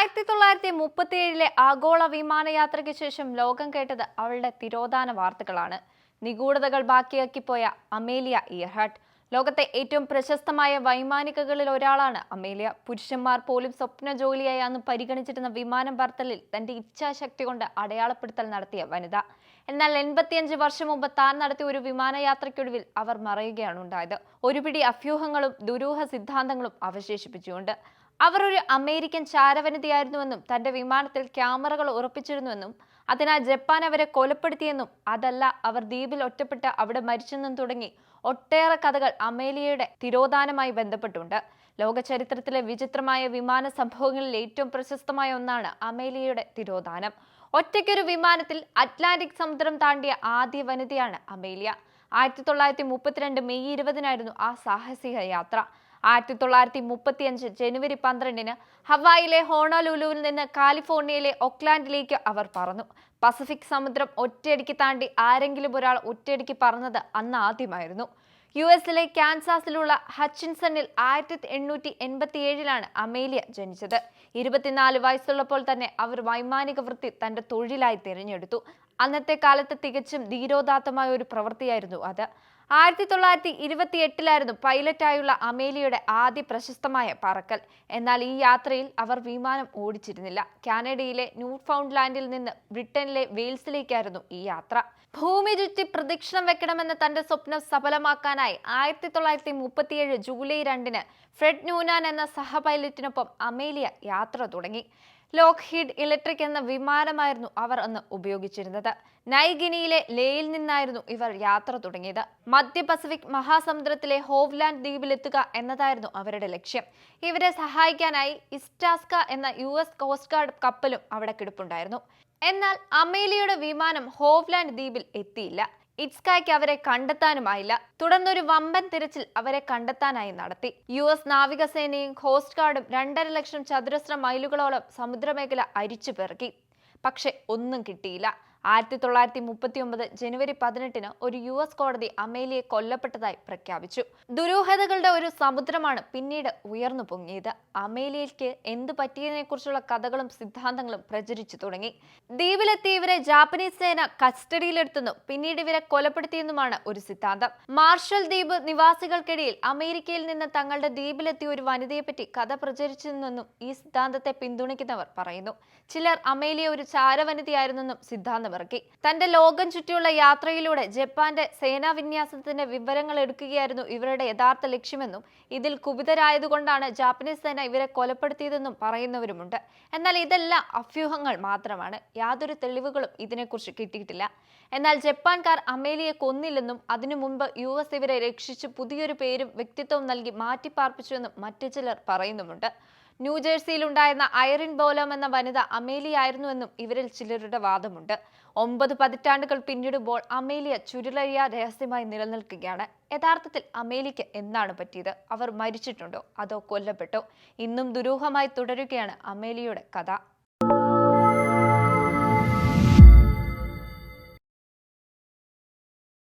ആയിരത്തി തൊള്ളായിരത്തി മുപ്പത്തി ഏഴിലെ ആഗോള വിമാനയാത്രയ്ക്ക് ശേഷം ലോകം കേട്ടത് അവളുടെ തിരോധാന വാർത്തകളാണ്. നിഗൂഢതകൾ ബാക്കിയാക്കിപ്പോയ അമേലിയ ഇയർഹാട്ട്. ലോകത്തെ ഏറ്റവും പ്രശസ്തമായ വൈമാനികകളിൽ ഒരാളാണ് അമേലിയ. പുരുഷന്മാർ പോലും സ്വപ്ന ജോലിയായി അന്ന് പരിഗണിച്ചിരുന്ന വിമാനം പറത്തലിൽ തന്റെ ഇച്ഛാശക്തി കൊണ്ട് അടയാളപ്പെടുത്തൽ നടത്തിയ വനിത. എന്നാൽ എൺപത്തിയഞ്ച് വർഷം മുമ്പ് താൻ നടത്തിയ ഒരു വിമാനയാത്രയ്ക്കൊടുവിൽ അവർ മറയുകയാണ് ഉണ്ടായത്. ഒരുപിടി അഭ്യൂഹങ്ങളും ദുരൂഹ സിദ്ധാന്തങ്ങളും അവശേഷിപ്പിച്ചുകൊണ്ട് അവർ ഒരു അമേരിക്കൻ ചാരവനിതയായിരുന്നുവെന്നും തന്റെ വിമാനത്തിൽ ക്യാമറകൾ ഉറപ്പിച്ചിരുന്നുവെന്നും അതിനാൽ ജപ്പാൻ അവരെ കൊലപ്പെടുത്തിയെന്നും അതല്ല അവർ ദ്വീപിൽ ഒറ്റപ്പെട്ട് അവിടെ മരിച്ചെന്നും തുടങ്ങി ഒട്ടേറെ കഥകൾ അമേലിയയുടെ തിരോധാനമായി ബന്ധപ്പെട്ടുണ്ട്. ലോക ചരിത്രത്തിലെ വിചിത്രമായ വിമാന സംഭവങ്ങളിൽ ഏറ്റവും പ്രശസ്തമായ ഒന്നാണ് അമേലിയയുടെ തിരോധാനം. ഒറ്റയ്ക്കൊരു വിമാനത്തിൽ അറ്റ്ലാന്റിക് സമുദ്രം താണ്ടിയ ആദ്യ വനിതയാണ് അമേലിയ. ആയിരത്തി തൊള്ളായിരത്തി മുപ്പത്തിരണ്ട് മെയ് ഇരുപതിനായിരുന്നു ആ സാഹസിക യാത്ര. ആയിരത്തി തൊള്ളായിരത്തി മുപ്പത്തിയഞ്ച് ജനുവരി പന്ത്രണ്ടിന് ഹവായിലെ ഹോണലുലുവിൽ നിന്ന് കാലിഫോർണിയയിലെ ഒക്ലാൻഡിലേക്ക് അവർ പറന്നു. പസഫിക് സമുദ്രം ഒറ്റയടിക്ക് താണ്ടി ആരെങ്കിലും ഒരാൾ ഒറ്റയടിക്ക് പറഞ്ഞത് അന്ന് ആദ്യമായിരുന്നു. യു എസിലെ കാൻസാസിലുള്ള ഹച്ചിൻസണിൽ ആയിരത്തി എണ്ണൂറ്റി എൺപത്തി ഏഴിലാണ് അമേലിയ ജനിച്ചത്. ഇരുപത്തിനാല് വയസ്സുള്ളപ്പോൾ തന്നെ അവർ വൈമാനിക വൃത്തി തന്റെ തൊഴിലായി തിരഞ്ഞെടുത്തു. അന്നത്തെ കാലത്ത് തികച്ചും ധീരോദാത്തമായ ഒരു പ്രവൃത്തിയായിരുന്നു അത്. ആയിരത്തി തൊള്ളായിരത്തി ഇരുപത്തി എട്ടിലായിരുന്നു പൈലറ്റായുള്ള അമേലിയുടെ ആദ്യ പ്രശസ്തമായ പറക്കൽ. എന്നാൽ ഈ യാത്രയിൽ അവർ വിമാനം ഓടിച്ചിരുന്നില്ല. കാനഡയിലെ ന്യൂഫൗണ്ട്ലാൻഡിൽ നിന്ന് ബ്രിട്ടനിലെ വെയിൽസിലേക്കായിരുന്നു ഈ യാത്ര. ഭൂമി ചുറ്റി പ്രദക്ഷിണം വെക്കണമെന്ന തന്റെ സ്വപ്നം സഫലമാക്കാനായി ആയിരത്തി തൊള്ളായിരത്തി മുപ്പത്തിയേഴ് ജൂലൈ രണ്ടിന് ഫ്രെഡ് ന്യൂനാൻ എന്ന സഹ പൈലറ്റിനൊപ്പം അമേലിയ യാത്ര തുടങ്ങി. ലോക്ഹീഡ് ഇലക്ട്രിക് എന്ന വിമാനമായിരുന്നു അവർ അന്ന് ഉപയോഗിച്ചിരുന്നത്. നൈഗിനിയിലെ ലേയിൽ നിന്നായിരുന്നു ഇവർ യാത്ര തുടങ്ങിയത്. മധ്യ പസഫിക് മഹാസമുദ്രത്തിലെ ഹോവ്ലാൻഡ് ദ്വീപിലെത്തുക എന്നതായിരുന്നു അവരുടെ ലക്ഷ്യം. ഇവരെ സഹായിക്കാനായി ഇസ്റ്റാസ്ക എന്ന യു എസ് കോസ്റ്റ് ഗാർഡ് കപ്പലും അവിടെ കിടപ്പുണ്ടായിരുന്നു. എന്നാൽ അമേലിയുടെ വിമാനം ഹോവ്ലാൻഡ് ദ്വീപിൽ എത്തിയില്ല. ഇറ്റ്സ്കായ്ക്ക് അവരെ കണ്ടെത്താനുമായില്ല. തുടർന്നൊരു വമ്പൻ തിരച്ചിൽ അവരെ കണ്ടെത്താനായി നടത്തി. യു എസ് നാവികസേനയും കോസ്റ്റ് ഗാർഡും രണ്ടര ലക്ഷം ചതുരശ്ര മൈലുകളോളം സമുദ്രമേഖല അരിച്ചു പെറുക്കി പക്ഷെ ഒന്നും കിട്ടിയില്ല. ആയിരത്തി തൊള്ളായിരത്തി മുപ്പത്തി ഒമ്പത് ജനുവരി പതിനെട്ടിന് ഒരു യു എസ് കോടതി അമേലിയെ കൊല്ലപ്പെട്ടതായി പ്രഖ്യാപിച്ചു. ദുരൂഹതകളുടെ ഒരു സമുദ്രമാണ് പിന്നീട് ഉയർന്നു പൊങ്ങിയത്. അമേലിയയ്ക്ക് എന്ത് പറ്റിയതിനെക്കുറിച്ചുള്ള കഥകളും സിദ്ധാന്തങ്ങളും പ്രചരിച്ചു തുടങ്ങി. ദ്വീപിലെത്തിയ ഇവരെ ജാപ്പനീസ് സേന കസ്റ്റഡിയിലെടുത്തെന്നും പിന്നീട് ഇവരെ കൊലപ്പെടുത്തിയെന്നുമാണ് ഒരു സിദ്ധാന്തം. മാർഷൽ ദ്വീപ് നിവാസികൾക്കിടയിൽ അമേരിക്കയിൽ നിന്ന് തങ്ങളുടെ ദ്വീപിലെത്തിയ ഒരു വനിതയെപ്പറ്റി കഥ പ്രചരിച്ചിരുന്നെന്നും ഈ സിദ്ധാന്തത്തെ പിന്തുണയ്ക്കുന്നവർ പറയുന്നു. ചിലർ അമേലിയ ഒരു ചാരവനിതയായിരുന്നെന്നും സിദ്ധാന്തമിറക്കി തന്റെ ലോകം ചുറ്റിയുള്ള യാത്രയിലൂടെ ജപ്പാന്റെ സേനാ വിന്യാസത്തിന്റെ വിവരങ്ങൾ എടുക്കുകയായിരുന്നു ഇവരുടെ യഥാർത്ഥ ലക്ഷ്യമെന്നും ഇതിൽ കുപിതരായതുകൊണ്ടാണ് ജാപ്പനീസ് സേന ഇവരെ കൊലപ്പെടുത്തിയതെന്നും പറയുന്നവരുമുണ്ട്. എന്നാൽ ഇതെല്ലാം അഭ്യൂഹങ്ങൾ മാത്രമാണ്. യാതൊരു തെളിവുകളും ഇതിനെക്കുറിച്ച് കിട്ടിയിട്ടില്ല. എന്നാൽ ജപ്പാൻകാർ അമേലിയെ കൊന്നില്ലെന്നും അതിനു മുമ്പ് യു എസ് ഇവരെ രക്ഷിച്ച് പുതിയൊരു പേരും വ്യക്തിത്വവും നൽകി മാറ്റിപ്പാർപ്പിച്ചുവെന്നും മറ്റു ചിലർ പറയുന്നുമുണ്ട്. ന്യൂജേഴ്സിയിലുണ്ടായിരുന്ന ഐറിൻ ബോലം എന്ന വനിത അമേലിയായിരുന്നുവെന്നും ഇവരിൽ ചിലരുടെ വാദമുണ്ട്. ഒമ്പത് പതിറ്റാണ്ടുകൾ പിന്നിടുമ്പോൾ അമേലിയ ചുരുളഴിയ രഹസ്യമായി നിലനിൽക്കുകയാണ്. യഥാർത്ഥത്തിൽ അമേലിക്ക് എന്താണ് പറ്റിയത്? അവർ മരിച്ചിട്ടുണ്ടോ? അതോ കൊല്ലപ്പെട്ടോ? ഇന്നും ദുരൂഹമായി തുടരുകയാണ് അമേലിയുടെ കഥ.